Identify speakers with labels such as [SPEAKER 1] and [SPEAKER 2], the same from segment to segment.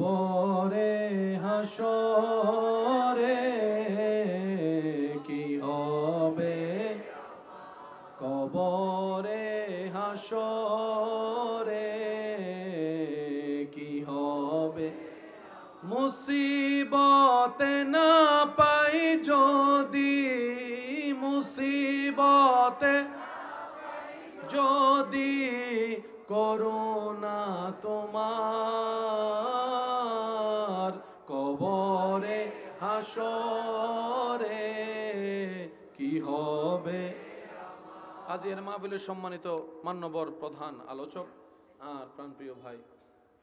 [SPEAKER 1] কবরে হাসরে কি হবে? কবরে হাসরে কি হবে? মুসিবতে না পাই যদি, মুসিবতে যদি করোনা তোমার হাসরে কি হবে? আজ এর মাহফিলের সম্মানিত মান্যবর প্রধান আলোচক আর প্রাণপ্রিয় ভাই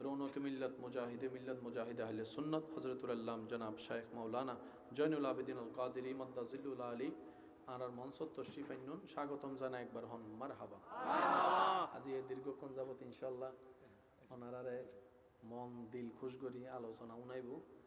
[SPEAKER 1] রৌনক মিল্লাত মুজাহিদে, মিল্লাত মুজাহিদ আহলে সুন্নত হজরতুল্লাম জনাব শায়েখ মৌলানা জৈনুল আবেদিন আল কাদির মদ্দাজিল্লুল আলী, আর আর মনসত তশরিফাইনুন স্বাগতম জানা একবার হন মার হাবা আজি এই দীর্ঘক্ষণ যাবত ইনশাল্লাহ ওনারারে মন, দিল খুশ করি আলোচনা উনাইব।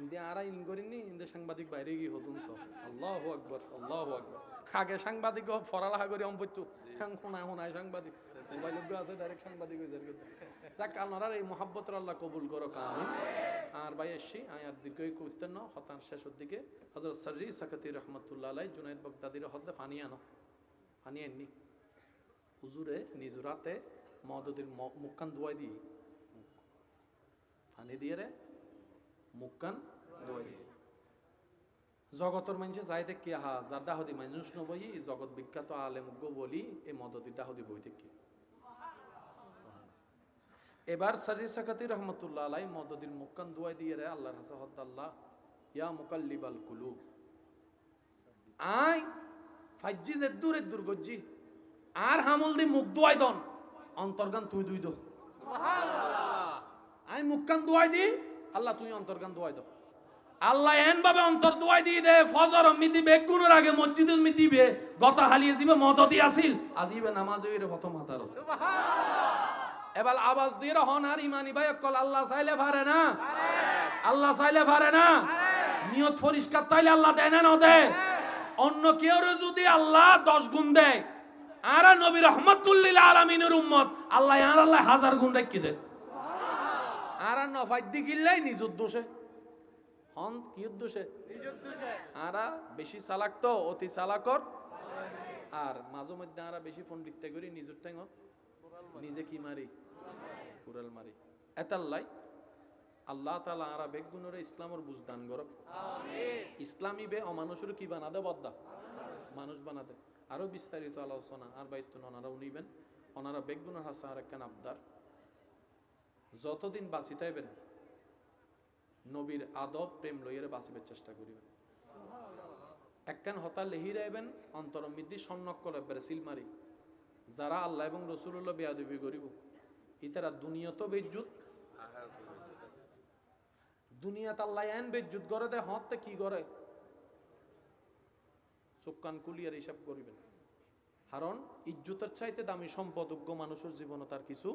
[SPEAKER 1] ইন্ডিয়া আরা ইন করিনি, ইন্ডিয়া সাংবাদিক বাইরে গিয়ে হতুন সব। আল্লাহ আকবর আল্লাহ আকবর। আগে সাংবাদিক ফরালাহা করে অম্পত্য শোনায় শোনায় সাংবাদিক। মোবাইল আছে ডাইরেক্ট সাংবাদিক হয়ে যায় যাক আপনারা এই মোহাব্বত আল্লাহ কবুল করো কামিন আর ভাই এসছি আর করতেন না হতান শেষের দিকে। হজরত সরি সাকাতি রহমতুল্লাহ আলাই জুনাইদ বগদাদির হদ্দে ফানি আনো। ফানি আননি। হুজুরে নিজুরাতে মদদির মুক্কান দুয়াই দিই। ফানি দিয়ে রে। মুক্কান দিয়ে জগতর মানুষে যাইতে কি হা যার ডাহদি মানুষ নবই জগৎ বিখ্যাত আলেম গো বলি এই মদদি ডাহদি বইতে কি এবার সারি সাকাতি রহমতুল্লাহ আলাই মদদির মুক্কান দুয়াই দিয়ে রে আল্লাহ হাসা হদ্দাল্লাহ ইয়া মুকাল্লিবাল কুলুব। আই ফাজ্জি যে দূর দূর গজ্জি, আর হামল দি মুখ দুয়াই দন, অন্তর্গান তুই দুই দো। আই মুক্কান দুয়াই দি আল্লাহ তুই অন্তর্গান দুয়াই দো আল্লাহ এন ভাবে অন্তর দুয়াই দিয়ে দে ফজর মি দিবে গুণের আগে মসজিদ মি দিবে গত হালিয়ে দিবে মদতি আসিল। আজিবে নামাজ হইরে প্রথম হাতার এবার আওয়াজ দিয়ে হন আর ইমানি ভাই কল আল্লাহ চাইলে পারে না। আল্লাহ চাইলে পারে না। নিয়ত পরিষ্কার তাইলে আল্লাহ দেয় না না দেয়। অন্য কেউ যদি আল্লাহ দশ গুণ দেয় আর নবী রহমতুল্লিল আলমিনের উম্মত আল্লাহ আর আল্লাহ হাজার গুণ রেখে দেয়। আর নফাইদ দি গিল্লাই নিজুর দোষে। হন কি দোষে? আরা বেশি চালাক তো অতি চালাকর আর মাঝে মধ্যে আরা বেশি লিখতে করি নিজের ঠেঙ। নিজে কি মারি? কুড়াল মারি। এতাল্লাই। আল্লাহ তালা আরা বেগুনরে ইসলামর বুঝদান গরব ইসলামী বে অমানুষের কি বানাদে বদ্দা? মানুষ বানাতে আরও বিস্তারিত আলোচনা আর বাইত্য ওনারা উনিবেন ওনারা বেগুনের হাসা আর একখান আবদার। যতদিন বাঁচিতাইবেন নবীর আদব, প্রেম লইয়ের বাঁচিবার চেষ্টা করিবেন একখান হতা লেহিরাইবেন অন্তরমিদ্দি সন্নক্কল একবারে সিলমারি যারা আল্লাহ এবং রসুল্লাহ বেয়াদবি করিব ইতারা দুনিয়ত বেজ্জুত। দুনিয়াত আল্লাহ এন বেজ্জুত করে দে, হতে কি করে? চোখ কান কুলিয়ার হিসাব করিবেন কারণ ইজ্জতের চাইতে দামি সম্পদ সম্পদজ্ঞ মানুষের জীবনে তার কিছু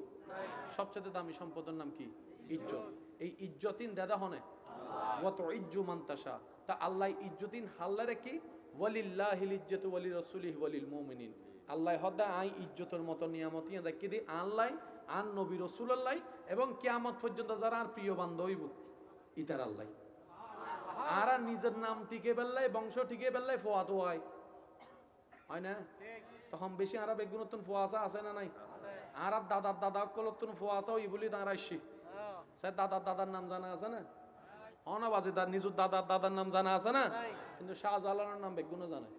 [SPEAKER 1] সবচেয়ে দামি সম্পদের নাম কি? ইজ্জত। এই ইজ্জতিন দাদা হনে? ওয়াত ইজ্জু মান্তাসা তা আল্লাহ ইজ্জতিন হাল্লারে কি? ওয়ালিল্লাহিল ইজ্জতু ওয়ালি রাসূলিহি ওয়ালিল মুমিনিন। আল্লাহ হদা আই ইজ্জতের মতো নিয়ামতি রেখে দি আল্লাহ আন নবী এবং কিয়ামত পর্যন্ত যারা আর প্রিয় বান্ধব ইতার আল্লাহ। আর আর নিজের নাম টিকে বেল্লাই বংশ টিকে বেল্লাই ফোয়াতো হয়। হয় না? তখন বেশি আর বেগুনতন ফুয়াশা আছে না নাই? আর আর দাদার দাদা কলতন ফুয়াশা ওই বলি তার আসছি স্যার দাদার দাদার নাম জানা আছে না? অনাবাজি তার নিজের দাদার দাদার নাম জানা আছে না? কিন্তু শাহজালালের নাম বেগুনও জানে।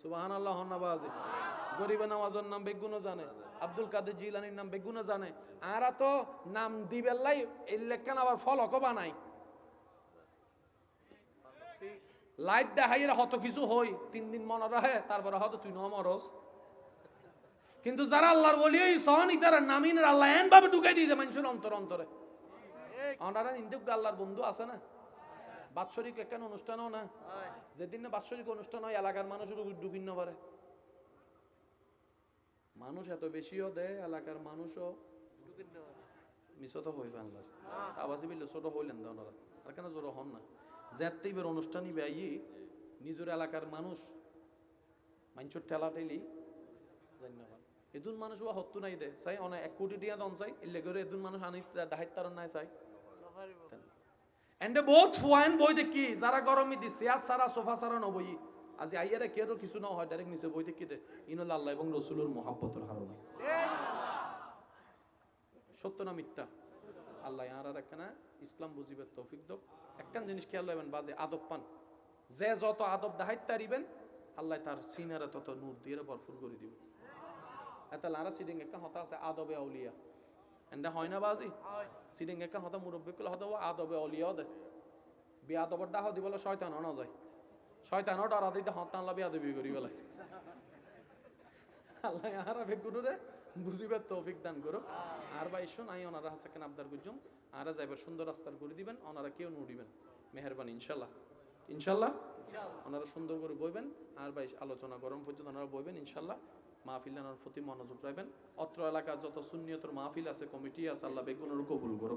[SPEAKER 1] সুবাহান আল্লাহ হন্নাবাজি গরিবে নওয়াজের নাম বেগুনও জানে। আব্দুল কাদের জিলানির নাম বেগুনও জানে। আরা তো নাম দিবেল্লাই এই লেখান আবার ফলকও বানাই লাইভ দেখাইয়ের হত কিছু হই, তিন দিন মনে রাখে, তারপরে হয়তো তুই নমরস কিন্তু যারা আল্লাহর বলি ওই সহন ইতারা নামিনের আল্লাহ এন ভাবে ঢুকাই দিয়ে মানুষের অন্তর অন্তরে। ওনারা ইন্দুক আল্লাহর বন্ধু আছে না? বাৎসরিক একখান অনুষ্ঠানও না? যেদিন না বাৎসরিক অনুষ্ঠান হয়, এলাকার মানুষের ডুবিন্ন পারে মানুষ এত বেশিও দেয়, এলাকার মানুষও মিশত হই ফেললার। আবাসি বিল্লে, ছোট হইলেন ওনারা। আর কেন জোর হন না? যেতে এবার অনুষ্ঠানই ব্যয়ী। নিজের এলাকার মানুষ। মাঞ্চুর ঠেলা ঠেলি। ধন্যবাদ এদুন মানুষ ও হত্তু নাই দে। চাই অনেক এক কোটি টিয়া দন চাই। এলে করে এদুন মানুষ আনি দাহিত তার নাই চাই। এন্ডে বহুত ফুয়াইন বই দেখি যারা গরমই দি চেয়ার সারা সোফা সারা নবই আজি আইয়ারে কেউ কিছু না হয় ডাইরেক্ট নিচে বই দেখি দে। ইনুল আল্লাহ এবং রসুলের মহাব্বতর হারণে সত্য না মিথ্যা? আল্লাহ আর একখানা ইসলাম বুঝিবে তৌফিক দো একখান জিনিস খেয়াল রাখবেন বাজে আদব পান। যে যত আদব দাহাইত তারিবেন আল্লাহ তার সিনারে তত নূর দিয়ে ভরপুর করে দিব। এত লারা সিডিং একটা হতা আছে আদবে আউলিয়া। এন্ডা হয় না বাজি? সিডিং একটা হতা মুরব্বী গুলো হতা ও আদবে আউলিয়াও দে। বিয়াদবর ডাহ দিবলে শয়তান না যায়। শয়তানও ডরা দিতে হতান লা বিয়াদবি করি বলে। আল্লাহ আর বেগুনুরে বুঝিবার তৌফিক দান করো। আর ভাই শোন আই ওনারা হাসাকেন আবদার গুজম আর যাইবার সুন্দর রাস্তার করে দিবেন ওনারা কেউ নুড়িবেন মেহরবানি ইনশাল্লাহ। ইনশাল্লাহ? ওনারা সুন্দর করে বইবেন আর ভাই আলোচনা গরম পর্যন্ত ওনারা বইবেন ইনশাল্লাহ। মাহফিল আনার প্রতি মনোযোগ রাখবেন। অত্র এলাকার যত সুন্নিয়তর মাহফিল আছে কমিটি আছে আল্লাহ বেগুনের কবুল করো